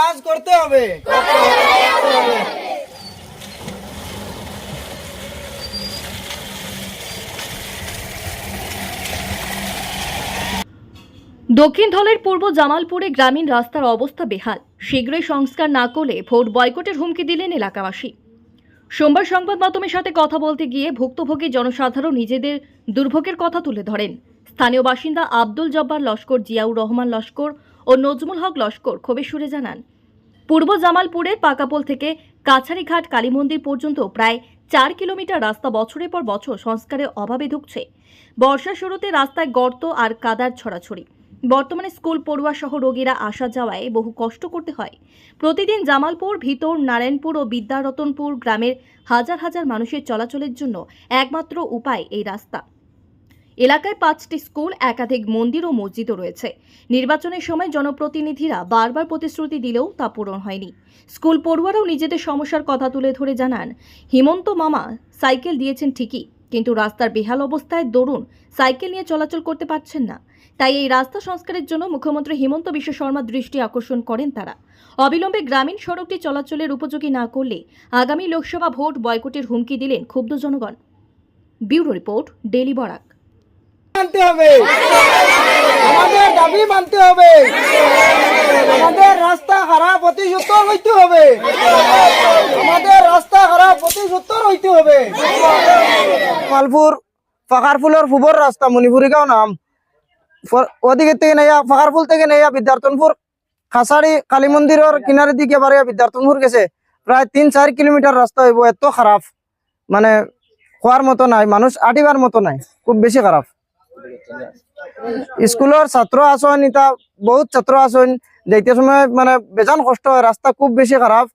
কাজ করতে হবে। দক্ষিণ ধলের পূর্ব জামালপুরে গ্রামীণ রাস্তার অবস্থা বেহাল। শীঘ্রই সংস্কার না করলে ভোট বয়কটের হুমকি দিলেন এলাকাবাসী। সোমবার সংবাদ মাধ্যমের সাথে কথা বলতে গিয়ে ভুক্তভোগী জনসাধারণ নিজেদের দুর্ভোগের কথা তুলে ধরেন। স্থানীয় বাসিন্দা আব্দুল জব্বার লস্কর, জিয়াউর রহমান লস্কর ও নজমুল হক লস্কর ক্ষোভের সুরে জানান। পূর্ব জামালপুরের পাকাপোল থেকে কাছারিঘাট কালী মন্দির পর্যন্ত প্রায় চার কিলোমিটার রাস্তা বছরের পর বছর সংস্কারের অভাবে ঢুকছে বর্ষার শুরুতে রাস্তায় গর্ত আর কাদার ছড়াছড়ি। বর্তমানে স্কুল, পড়ুয়া সহ রোগীরা আসা যাওয়ায় বহু কষ্ট করতে হয়। প্রতিদিন জামালপুর, ভিতর, নারায়ণপুর ও বিদ্যারতনপুর গ্রামের হাজার হাজার মানুষের চলাচলের জন্য একমাত্র উপায় এই রাস্তা। এলাকায় পাঁচটি স্কুল, একাধিক মন্দির ও মসজিদও রয়েছে। নির্বাচনের সময় জনপ্রতিনিধিরা বারবার প্রতিশ্রুতি দিলেও তা পূরণ হয়নি। স্কুল পড়ুয়ারাও নিজেদের সমস্যার কথা তুলে ধরে জানান, হিমন্ত মামা সাইকেল দিয়েছেন ঠিকই, কিন্তু রাস্তার বেহাল অবস্থায় দরুন সাইকেল নিয়ে চলাচল করতে পারছেন না। তাই এই রাস্তা সংস্কারের জন্য মুখ্যমন্ত্রী হিমন্ত বিশ্ব শর্মা দৃষ্টি আকর্ষণ করেন তারা। অবিলম্বে গ্রামীণ সড়কটি চলাচলের উপযোগী না করলে আগামী লোকসভা ভোট বয়কটের হুমকি দিলেন ক্ষুব্ধ জনগণ। Bureau report Daily Barak. মানতে হবে। আমাদের দাবি মানতে হবে। আমাদের রাস্তা খারাপ অতি হইতে হবে। আমাদের রাস্তা খারাপ অতি হইতে হবে। মালপুর ফাকারফুলের ফুবর রাস্তা মণিপুরিগাঁও নাম। ওদিকে থেকে নেয়া ফাকারফুল থেকে নেয়া বিদ্যার্থনপুর। খাসাড়ি কালী মন্দিরের কিনারের দিকে বারে বিদ্যার্থনপুর গেছে। প্রায় তিন চার কিলোমিটার রাস্তা হইব, এত খারাপ। মানে খোয়ার মতো নাই, মানুষ আটিবার মতো নাই, খুব বেশি খারাপ। স্কুলের ছাত্র আসন ইতা বহুত ছাত্র আসন যাইতে সময় মানে বেজান কষ্ট হয় রাস্তা খুব বেশি খারাপ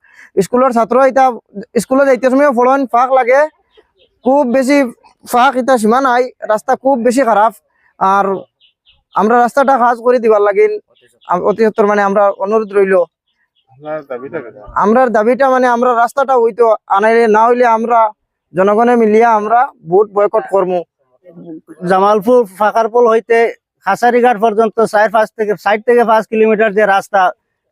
স্কুলের ছাত্র ইতা স্কুলে যাইতে সময় ফলন ফাঁক লাগে। খুব বেশি ফাঁক ইতা সীমা নাই রাস্তা খুব বেশি খারাপ আর আমরা রাস্তাটা কাজ করে দিবার লাগিন অতি সত্তর মানে আমরা অনুরোধ রইল। আমরার দাবিটা মানে আমরা রাস্তাটা হইতো আনাইলে না হইলে আমরা জনগণে মিলিয়া আমরা ভোট বয়কট করব জামালপুর ফাঁকারপুল হইতে খাসারিঘাট পর্যন্ত চার পাঁচ থেকে ষাট থেকে পাঁচ কিলোমিটার যে রাস্তা,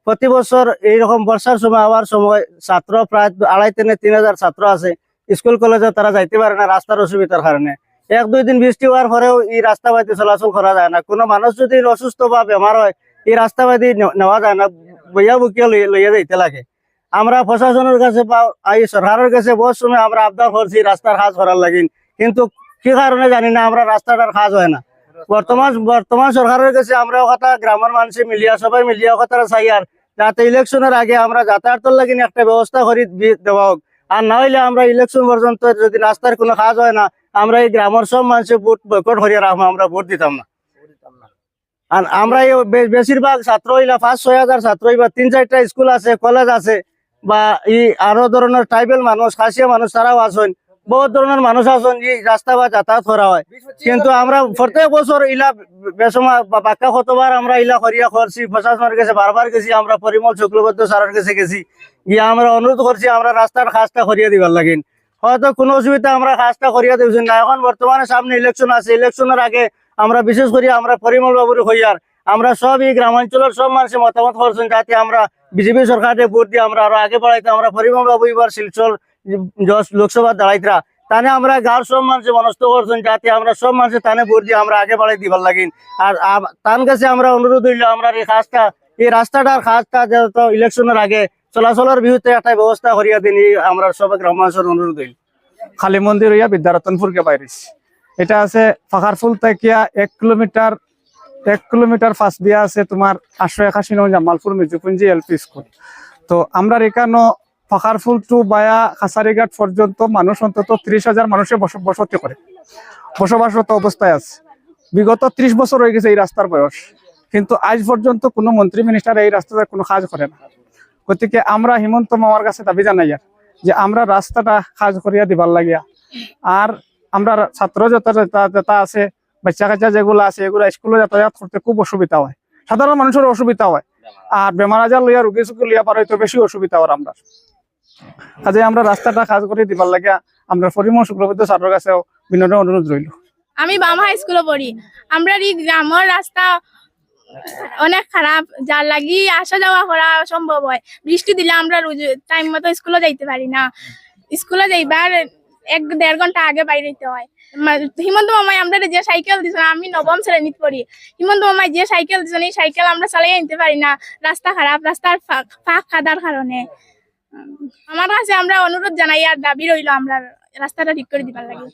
প্রতি বছর এইরকম বর্ষার সময় হওয়ার সময় ছাত্র প্রায় আড়াই থেকে তিন হাজার ছাত্র আছে, স্কুল, কলেজে তারা যাইতে পারে না রাস্তার অসুবিধার কারণে। এক দুই দিন বৃষ্টি হওয়ার পরেও এই রাস্তা বাড়িতে চলাচল করা যায় না। কোনো মানুষ যদি অসুস্থ বা বেমার হয়, এই রাস্তা বাড়ি নেওয়া যায় না, বইয়া বুকিয়া লইয়া যাইতে লাগে। আমরা প্রশাসনের কাছে বা এই সরকারের কাছে বহু সময় আমরা আবদার করছি রাস্তার কাজ করার লাগিন কিন্তু কি কারণে জানি না, আমরা রাস্তাটার কাজ হয় না। বর্তমান বর্তমান সরকারের কাছে আমরা কথা গ্রামের মানুষে মিলিয়া, সবাই মিলিয়া কথাটা চাই আর, যাতে ইলেকশনের আগে আমরা যাতায়াতের লাগিন একটা ব্যবস্থা করে দেওয়া হোক। আর না হইলে আমরা ইলেকশন পর্যন্ত যদি রাস্তার কোনো কাজ হয় না, আমরা এই গ্রামের সব মানুষের ভোট বয়কট করিয়া রাখব, আমরা ভোট দিতাম না। আর আমরা এই বেশিরভাগ ছাত্র হইলা, পাঁচ, ছয় হাজার ছাত্র হইবা, তিন, চারটা স্কুল আছে, কলেজ আছে, বা ই আরও ধরনের ট্রাইবেল মানুষ, খাসিয়া মানুষ, তারাও আছেন। বহুত ধরনের মানুষ আছেন এই রাস্তা বা যাতায়াত করা হয়। কিন্তু আমরা প্রত্যেক বছর ইলা বেসমা বা বাক্কা কতবার আমরা ইলা করিয়া করছি, প্রশাসনের কাছে বারবার গেছি, আমরা পরিমল শুক্লবদ্ধ স্যারের কাছে গেছি। গিয়ে আমরা অনুরোধ করছি, আমরা রাস্তার কাজটা করিয়া দিবার লাগিন হয়তো কোনো অসুবিধা আমরা কাজটা করিয়া দিবছি না। এখন বর্তমানে সামনে ইলেকশন আছে ইলেকশনের আগে আমরা বিশেষ করে আমরা পরিমল বাবুর হইয়ার, আমরা সব এই গ্রামাঞ্চলের সব মানুষের মতামত করছেন, যাতে আমরা বিজেপি সরকারে ভোট দিয়ে আমরা আরও আগে বাড়াইতে, আমরা পরিমল বাবু এবার শিলচর লোকসভা দাঁড়াইতরা তানে আমরা গাঁর সব মানুষ মনস্থ করছেন, যাতে আমরা সব মানুষের তানে ভোট দিয়ে আমরা আগে বাড়াই দিবার লাগিন আর তার কাছে আমরা অনুরোধ হইল আমরা এই কাজটা, এই রাস্তাটার কাজটা যেহেতু ইলেকশনের আগে চলাচলের বিরুদ্ধে একটা ব্যবস্থা করিয়া দিন আমরা সব গ্রামাঞ্চল অনুরোধ হইল খালি মন্দির হইয়া বিদ্যারতনপুরকে বাইরিস এটা আছে ফাঁকারফুল থেকে এক কিলোমিটার এক কিলোমিটার ফাঁস দিয়া আছে তোমার আটশো একাশি নয় জামালপুর মিজুপুঞ্জি এলপি স্কুল। তো আমরা এখানে ফাঁকারফুল টু বায়া খাসারিঘাট পর্যন্ত মানুষ অন্তত ত্রিশ হাজার মানুষের বসতি করে। বসবাসরত অবস্থায় আছে। বিগত ত্রিশ বছর হয়ে গেছে এই রাস্তার বয়স। কিন্তু আজ পর্যন্ত কোনো মন্ত্রী মিনিস্টার এই রাস্তাতে কোনো কাজ করে না। গতিকে আমরা হিমন্ত মামার কাছে দাবি জানাই আর, যে আমরা রাস্তাটা কাজ করিয়া দিবার লাগিয়া। আর আমরা ছাত্র যত যেটা- যেটা আছে, বাচ্চা কাচ্চা যেগুলো আছে, এগুলো স্কুলে যাতায়াত করতে খুব অসুবিধা হয়। সাধারণ মানুষের অসুবিধা হয়। আর বেমার আজার লইয়া রুগী সুগী লইয়া পার হয়তো বেশি অসুবিধা হয় আমরা। কাজে আমরা রাস্তাটা কাজ করে দিবার লাগিয়া আমরা পরিমল শুক্রবদ্ধ ছাত্রের কাছেও বিনোদন অনুরোধ রইল আমি বাম হাই স্কুলে পড়ি আমরা এই গ্রামের রাস্তা অনেক খারাপ যার লাগি আসা যাওয়া করা সম্ভব হয়। বৃষ্টি দিলে আমরা রোজ টাইম মতো স্কুলে যাইতে পারি না। স্কুলে যাইবার এক দেড় ঘণ্টা আগে বাইরে হইতে হয়। হিমন্ত মামাই আমরা যে সাইকেল দিছেন আমি নবম শ্রেণীত পড়ি হিমন্ত মামাই যে সাইকেল দিছেন এই সাইকেল আমরা চালাই আনতে পারি না। রাস্তা খারাপ রাস্তার ফাঁক ফাঁক খাদার কারণে আমার কাছে আমরা অনুরোধ জানাই আর দাবি রইল আমরা রাস্তাটা ঠিক করে দিবার লাগে।